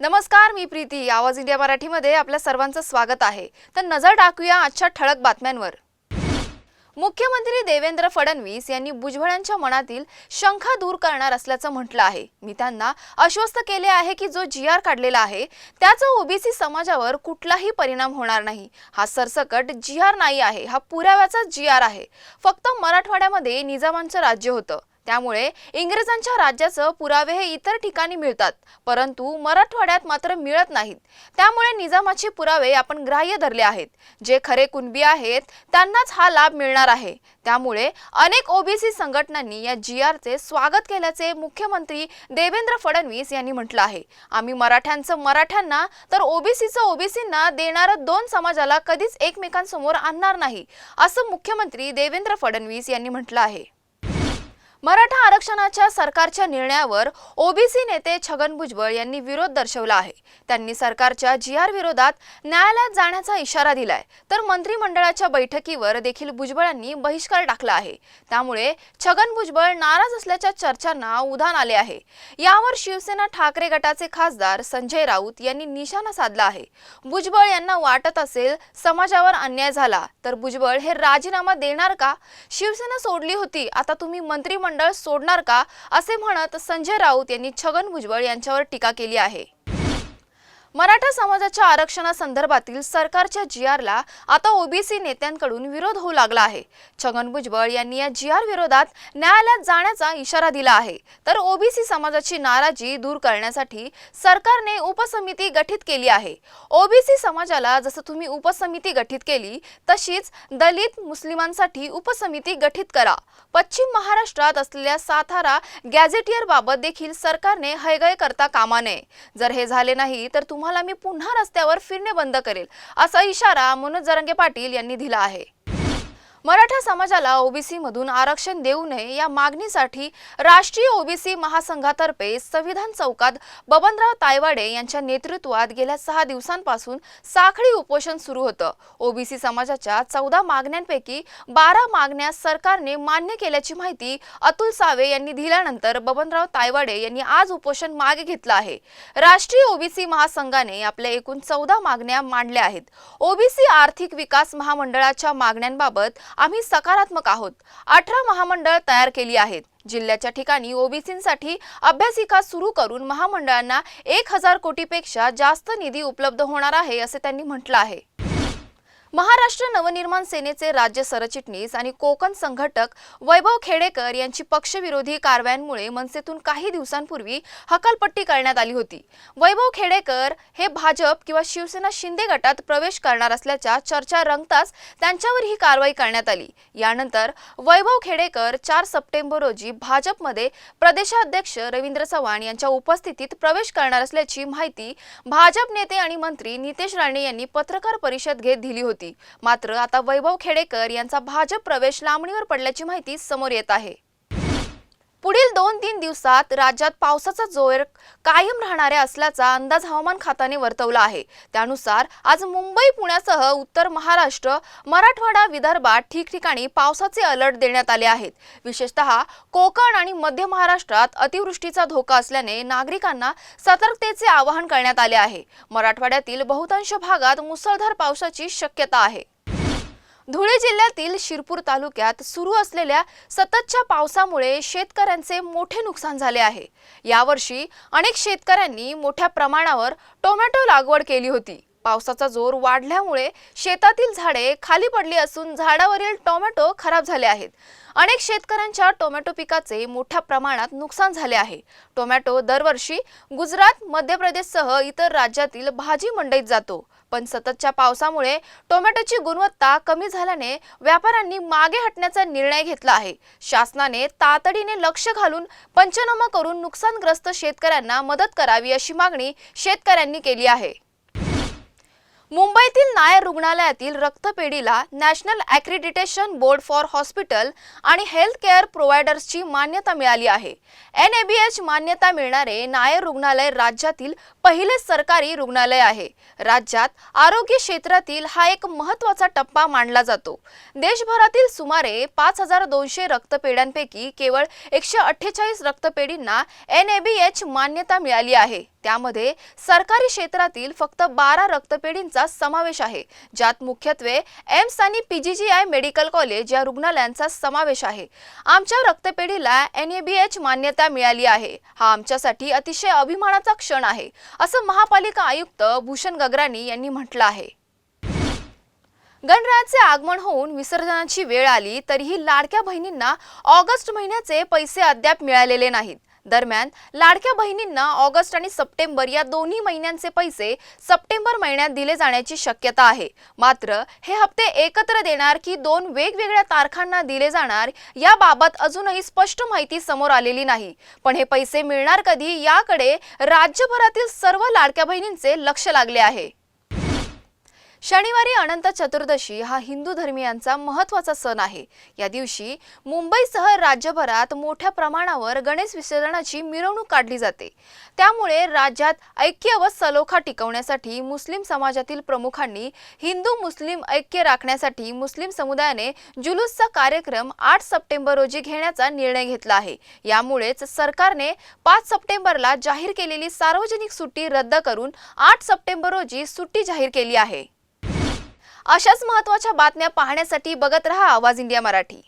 नमस्कार मी प्रीती. आवाज इंडिया मराठीमध्ये आपल्या सर्वांचं स्वागत आहे. तर नजर टाकूया आजच्या ठळक बातम्यांवर. मुख्यमंत्री देवेंद्र फडणवीस यांनी भुजबळांच्या मनातील शंका दूर करणार असल्याचं म्हटलं आहे. मी त्यांना आश्वस्त केले आहे की जो जी आर काढलेला आहे त्याचा ओबीसी समाजावर कुठलाही परिणाम होणार नाही. हा सरसकट जी आर नाही आहे हा पुराव्याचा जी आर आहे. फक्त मराठवाड्यामध्ये निजामांचं राज्य होतं. त्यामुळे इंग्रजांच्या राज्याचं पुरावे हे इतर ठिकाणी मिळतात परंतु मराठवाड्यात मात्र मिळत नाहीत. त्यामुळे निजामाचे पुरावे आपण ग्राह्य धरले आहेत. जे खरे कुणबी आहेत त्यांनाच हा लाभ मिळणार आहे. त्यामुळे अनेक ओबीसी संघटनांनी या जी आरचे स्वागत केल्याचे मुख्यमंत्री देवेंद्र फडणवीस यांनी म्हटलं आहे. आम्ही मराठ्यांचं मराठ्यांना तर ओबीसीचं ओबीसींना देणारं दोन समाजाला कधीच एकमेकांसमोर आणणार नाही असं मुख्यमंत्री देवेंद्र फडणवीस यांनी म्हटलं आहे. मराठा आरक्षणाच्या सरकारच्या निर्णयावर ओबीसी नेते छगन भुजबळ यांनी विरोध दर्शवला आहे. त्यांनी सरकारच्या जी आर विरोधात न्यायालयात जाण्याचा इशारा दिलाय. तर मंत्रिमंडळाच्या बैठकीवर देखील भुजबळांनी बहिष्कार टाकला आहे. त्यामुळे छगन भुजबळ नाराज असल्याच्या चर्चांना उधाण आले आहे. यावर शिवसेना ठाकरे गटाचे खासदार संजय राऊत यांनी निशाणा साधला आहे. भुजबळ यांना वाटत असेल समाजावर अन्याय झाला तर भुजबळ हे राजीनामा देणार का? शिवसेना सोडली होती आता तुम्ही मंत्रिमंडळ मंडळ सोडणार का? असे म्हणत संजय राऊत यांनी छगन भुजबळ यांच्यावर टीका केली आहे. मराठा समाजाच्या आरक्षणासंदर्भातील सरकारच्या जी आरला आता ओबीसी नेत्यांकडून विरोध होऊ लागला आहे. छगन भुजबळ यांनी या जी आर विरोधात न्यायालयात जाण्याचा इशारा दिला आहे. तर ओबीसी समाजाची नाराजी दूर करण्यासाठी सरकारने उपसमिती गठीत केली आहे. ओबीसी समाजाला जसं तुम्ही उपसमिती गठीत केली तशीच दलित मुस्लिमांसाठी उपसमिती गठीत करा. पश्चिम महाराष्ट्रात असलेल्या सातारा गॅझेटियर बाबत देखील सरकारने हयगय करता कामा नये. जर हे झाले नाही तर तुम्हाला तुम्हाला मी पुन्हा रस्त्यावर फिरणे बंद करेल असा इशारा मनोज जरंगे पाटील यांनी दिला आहे. मराठा समाजाला ओबीसी मधून आरक्षण देऊ नये या मागणीसाठी राष्ट्रीय ओबीसी महासंघातर्फे संविधान चौकात बबनराव तायवाडे यांच्या नेतृत्वात गेल्या सहा दिवसांपासून साखळी उपोषण सुरू होतं. ओबीसी समाजाच्या चौदा मागण्यांपैकी बारा मागण्या सरकारने मान्य केल्याची माहिती अतुल सावे यांनी दिल्यानंतर बबनराव तायवाडे यांनी आज उपोषण मागे घेतलं आहे. राष्ट्रीय ओबीसी महासंघाने आपल्या एकूण चौदा मागण्या मांडल्या आहेत. ओबीसी आर्थिक विकास महामंडळाच्या मागण्यांबाबत आम्ही सकारात्मक आहोत. अठरा महामंडळ तयार केली आहेत. जिल्ह्याच्या ठिकाणी ओबीसींसाठी अभ्यासिका सुरू करून महामंडळांना एक हजार कोटीपेक्षा जास्त निधी उपलब्ध होणार आहे असे त्यांनी म्हटलं आहे. महाराष्ट्र नवनिर्माण सेनेचे राज्य सरचिटणीस आणि कोकण संघटक वैभव खेडेकर यांची पक्षविरोधी कारवायांमुळे मनसेतून काही दिवसांपूर्वी हकालपट्टी करण्यात आली होती. वैभव खेडेकर हे भाजप किंवा शिवसेना शिंदे गटात प्रवेश करणार असल्याच्या चर्चा रंगताच त्यांच्यावर ही कारवाई करण्यात आली. यानंतर वैभव खेडेकर चार सप्टेंबर रोजी भाजपमध्ये प्रदेशाध्यक्ष रवींद्र चव्हाण यांच्या उपस्थितीत प्रवेश करणार असल्याची माहिती भाजप नेते आणि मंत्री नितेश राणे यांनी पत्रकार परिषद घेत दिली होती. मात्र आता वैभव खेडेकर यांचा भाजप प्रवेश लांबणीवर पडल्याची माहिती समोर येत आहे. पुढील दोन तीन दिवसात राज्यात पावसाचा जोर कायम राहणार असल्याचा अंदाज हवामान खात्याने वर्तवला आहे. त्यानुसार आज मुंबई पुण्यासह उत्तर महाराष्ट्र मराठवाडा विदर्भात ठिकठिकाणी पावसाचे अलर्ट देण्यात आले आहेत. विशेषतः कोकण आणि मध्य महाराष्ट्रात अतिवृष्टीचा धोका असल्याने नागरिकांना सतर्कतेचे आवाहन करण्यात आले आहे. मराठवाड्यातील बहुतांश भागात मुसळधार पावसाची शक्यता आहे. धुळे जिल्ह्यातील शिरपूर तालुक्यात सुरू असलेल्या सततच्या पावसामुळे शेतकऱ्यांचे मोठे नुकसान झाले आहे. यावर्षी अनेक शेतकऱ्यांनी मोठ्या प्रमाणावर टोमॅटो लागवड केली होती. पावसाचा जोर वाढल्यामुळे शेतातील झाडे खाली पडली असून झाडावरील टोमॅटो खराब झाले आहेत. अनेक शेतकऱ्यांच्या टोमॅटो पिकाचे मोठ्या प्रमाणात नुकसान झाले आहे. टोमॅटो दरवर्षी गुजरात मध्य प्रदेशसह इतर राज्यातील भाजी मंडईत जातो. पण सततच्या पावसामुळे टोमॅटोची गुणवत्ता कमी झाल्याने व्यापाऱ्यांनी मागे हटण्याचा निर्णय घेतला आहे. शासनाने तातडीने लक्ष घालून पंचनामा करून नुकसानग्रस्त शेतकऱ्यांना मदत करावी अशी मागणी शेतकऱ्यांनी केली आहे. मुंबईतील नायर रुग्णालयातील रक्तपेढीला national accreditation board for hospital आणि हेल्थ केअर प्रोव्हायडर्सची मान्यता मिळाली आहे. एन ए बी एच मान्यता मिळणारे नायर रुग्णालय राज्यातील पहिले सरकारी रुग्णालय आहे. राज्यात आरोग्य क्षेत्रातील हा एक महत्त्वाचा टप्पा मानला जातो. देशभरातील सुमारे पाच हजार दोनशे रक्तपेढ्यांपैकी केवळ एकशे अठ्ठेचाळीस रक्तपेढींना एन ए बी एच मान्यता मिळाली आहे. त्यामध्ये सरकारी क्षेत्रातील फक्त बारा रक्तपेढींचा समावेश आहे ज्यात मुख्यत्वे एम्स आणि पीजीजीआय मेडिकल कॉलेज या रुग्णालयांचा समावेश आहे. आमच्या रक्तपेढीला एन ए बी एच मान्यता मिळाली आहे. हा आमच्यासाठी अतिशय अभिमानाचा क्षण आहे असं महापालिका आयुक्त भूषण गगराणी यांनी म्हटलं आहे. गणरायाचे आगमन होऊन विसर्जनाची वेळ आली तरीही लाडक्या बहिणींना ऑगस्ट महिन्याचे पैसे अद्याप मिळालेले नाहीत. दरम्यान लाडक्या बहिणींना ऑगस्ट आणि सप्टेंबर या दोन्ही महिन्यांचे पैसे सप्टेंबर महिन्यात दिले जाण्याची शक्यता आहे. मात्र हे हप्ते एकत्र देणार की दोन वेगवेगळ्या तारखांना दिले जाणार याबाबत अजूनही स्पष्ट माहिती समोर आलेली नाही. पण हे पैसे मिळणार कधी याकडे राज्यभरातील सर्व लाडक्या बहिणींचे लक्ष लागले आहे. शनिवारी अनंत चतुर्दशी हा हिंदू धर्मियांचा महत्त्वाचा सण आहे. या दिवशी मुंबईसह राज्यभरात मोठ्या प्रमाणावर गणेश विसर्जनाची मिरवणूक काढली जाते. त्यामुळे राज्यात ऐक्य व सलोखा टिकवण्यासाठी मुस्लिम समाजातील प्रमुखांनी हिंदू मुस्लिम ऐक्य राखण्यासाठी मुस्लिम समुदायाने जुलूसचा कार्यक्रम आठ सप्टेंबर रोजी घेण्याचा निर्णय घेतला आहे. यामुळेच सरकारने पाच सप्टेंबरला जाहीर केलेली सार्वजनिक सुट्टी रद्द करून आठ सप्टेंबर रोजी सुट्टी जाहीर केली आहे. अशाच महत्त्वाच्या बातम्या पाहण्यासाठी बघत रहा आवाज इंडिया मराठी.